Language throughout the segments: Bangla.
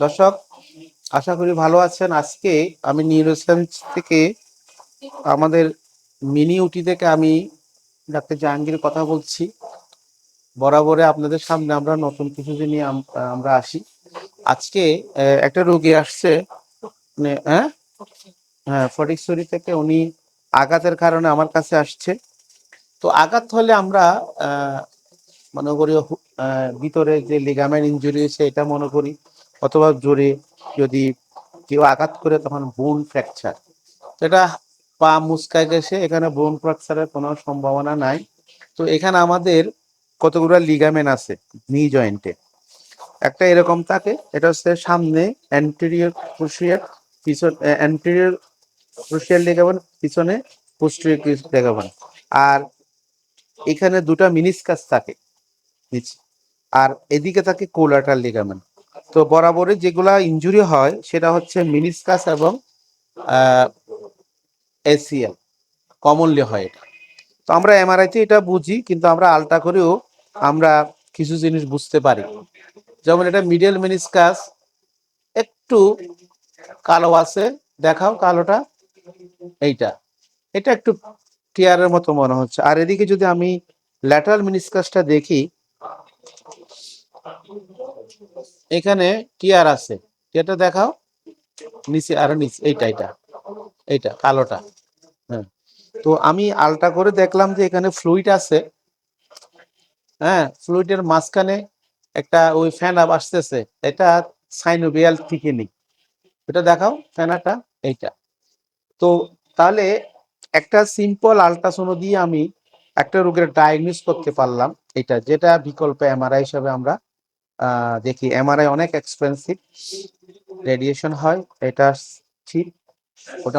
দর্শক আশা করি ভালো আছেন। আজকে আমি নিউরোসায়েন্স থেকে আমাদের মিনি উটি থেকে আমি ডাক্তার জাহাঙ্গীর কথা বলছি। বরাবরে আপনাদের সামনে আমরা নতুন কিছু নিয়ে আমরা আসি। আজকে একটা রোগী আসছে মানে, হ্যাঁ হ্যাঁ ফটিকছড়ি থেকে উনি আঘাতের কারণে আমার কাছে আসছে। তো আঘাত হলে আমরা মনে করি ভিতরে যে লিগামেন্ট ইঞ্জুরি হয়েছে এটা মনে করি, অথবা জোরে যদি কেউ আঘাত করে, তখন বোন ফ্র্যাকচার এটা পা মুচকায় গেছে, এখানে বোন ফ্র্যাকচারের কোনো সম্ভাবনা নাই। তো এখানে আমাদের কতগুলো লিগামেন্ট আছে নি জয়েন্টে একটা এরকম থাকে, এটা হচ্ছে সামনে অ্যান্টেরিয়র ক্রুশিয়ার পিছন অ্যান্টেরিয়র ক্রুশিয়াল লিগামেন্ট পিছনে পোস্টেরিয়র লিগামেন্ট আর এখানে দুটা মিনিসকাস থাকে। আর এদিকে থাকে কোলাটার লিগামেন্ট তো বরাবরই যেগুলা ইনজুরি হয়, সেটা হচ্ছে মিনিসকাস এবং এসিএল কমনলি হয় এটা। তো আমরা এমআরআইতে এটা বুঝি, কিন্তু আমরা আলটা করেও আমরা কিছু জিনিস বুঝতে পারি। যেমন এটা মিডল মিনিসকাস একটু কালো আছে, দেখাও কালোটা, এইটা। এটা একটু টিয়ারের মতো মনে হচ্ছে। আর এদিকে যদি আমি ল্যাটারাল মিনিসকাসটা দেখি এখানে টিয়ার আছে। টিয়ারটা দেখাও। নিচে আরও নিচে, এইটা এইটা এইটা, কালোটা। হ্যাঁ। তো আমি আলটা করে দেখলাম যে এখানে ফ্লুইড আছে। হ্যাঁ ফ্লুইডের মাঝখানে একটা ওই ফ্যান আপ আসতেছে। এটা সাইনোভিয়াল থিকেনিং এটা দেখাও, ফ্যানাটা, এইটা। তো তাহলে একটা সিম্পল আলট্রাসোনো দিয়ে আমি একটা রোগের ডায়াগনোস করতে পারলাম। এটা যেটা বিকল্প এমআরআই হিসাবে আমরা দেখি এমআরআই অনেক এক্সপেন্সিভ রেডিয়েশন হয়, এটা ঠিক ওটা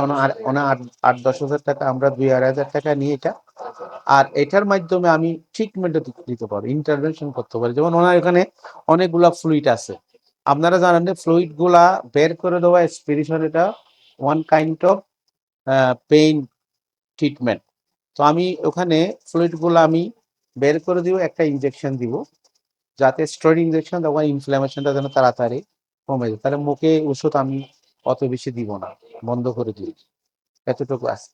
ওনা আট দশ হাজার টাকা, আমরা দুই আড়াই হাজার টাকা নিয়ে এটা। আর এটার মাধ্যমে আমি ট্রিটমেন্ট দিতে পারি ইন্টারভেনশন করতে পারি। যেমন ওনার এখানে অনেকগুলা ফ্লুইড আছে। আপনারা জানেন যে ফ্লুইডগুলা বের করে দেওয়া স্পিরিশন এটা one kind of pain treatment তো আমি ওখানে ফ্লুইডগুলো আমি বের করে দিব, একটা ইনজেকশন দিব। যাতে স্টেরয়েড ইনজেকশন তখন ইনফ্লামেশনটা যেন তাড়াতাড়ি কমে যায়। তাহলে মুখে ওষুধ আমি অত বেশি দিব না, বন্ধ করে দিই। এতটুকু আছে